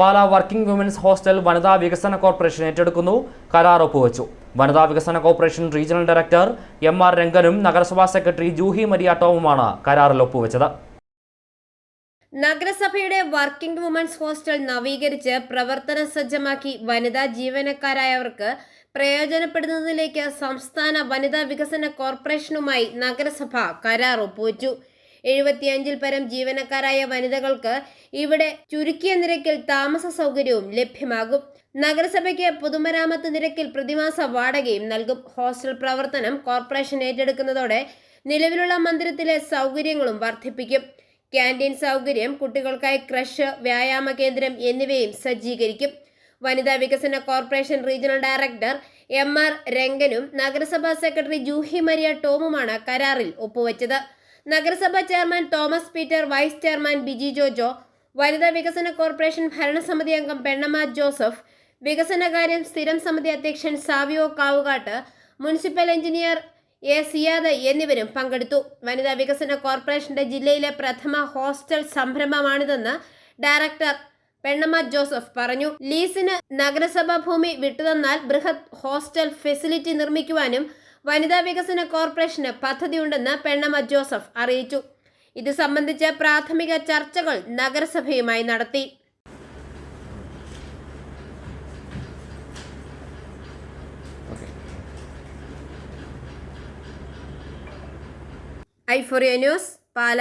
Pala working women's hostel വനിതാ വികസന corporation ഏറ്റെടുക്കുന്നു. കരാർ ഒപ്പുവച്ചു. വനിതാ വികസന corporation regional director M R രംഗനും നഗരസഭാ സെക്രട്ടറി ജൂഹി മരിയ ടോമുമാണ് കരാറിൽ ഒപ്പുവെച്ചത്. നഗരസഭയുടെ വർക്കിംഗ് വുമൻസ് ഹോസ്റ്റൽ നവീകരിച്ച് പ്രവർത്തന സജ്ജമാക്കി വനിതാ ജീവനക്കാരായവർക്ക് പ്രയോജനപ്പെടുന്നതിലേക്ക് സംസ്ഥാന വനിതാ വികസന കോർപ്പറേഷനുമായി നഗരസഭ കരാർ ഒപ്പുവച്ചു. എഴുപത്തിയഞ്ചിൽ പരം ജീവനക്കാരായ വനിതകൾക്ക് ഇവിടെ ചുരുക്കിയ നിരക്കിൽ താമസ സൗകര്യവും ലഭ്യമാകും. നഗരസഭയ്ക്ക് പൊതുമരാമത്ത് നിരക്കിൽ പ്രതിമാസ വാടകയും നൽകും. ഹോസ്റ്റൽ പ്രവർത്തനം കോർപ്പറേഷൻ ഏറ്റെടുക്കുന്നതോടെ നിലവിലുള്ള മന്ദിരത്തിലെ സൗകര്യങ്ങളും വർദ്ധിപ്പിക്കും. ക്യാന്റീൻ സൗകര്യം കുട്ടികൾക്കായി ക്രഷ് വ്യായാമ കേന്ദ്രം എന്നിവയും സജ്ജീകരിക്കും. വനിതാ വികസന corporation regional director M R രംഗനും നഗരസഭാ സെക്രട്ടറി ജൂഹി മരിയ ടോമുമാണ് കരാറിൽ ഒപ്പുവെച്ചത്. നഗരസഭാ chairman Thomas Peter vice chairman Biji Jojo വനിതാ വികസന കോർപ്പറേഷൻ ഭരണസമിതി അംഗം പെണ്ണമ്മ ജോസഫ് വികസനകാര്യം സ്ഥിരം സമിതി അധ്യക്ഷൻ Savio Kavukattu municipal engineer A Siyad എന്നിവരും പങ്കെടുത്തു. വനിതാ വികസന കോർപ്പറേഷന്റെ ജില്ലയിലെ പ്രഥമ ഹോസ്റ്റൽ സംരംഭമാണിതെന്ന് ഡയറക്ടർ പെണ്ണമ്മ ജോസഫ് പറഞ്ഞു. ലീസിന് നഗരസഭാ ഭൂമി വിട്ടുതന്നാൽ ബൃഹത് ഹോസ്റ്റൽ ഫെസിലിറ്റി നിർമ്മിക്കുവാനും വനിതാ വികസന കോർപ്പറേഷന് പദ്ധതിയുണ്ടെന്ന് പെണ്ണമ്മ ജോസഫ് അറിയിച്ചു. ഇത് സംബന്ധിച്ച് പ്രാഥമിക ചർച്ചകൾ നഗരസഭയുമായി നടത്തി. ഐഫോറിയ ന്യൂസ് പാല.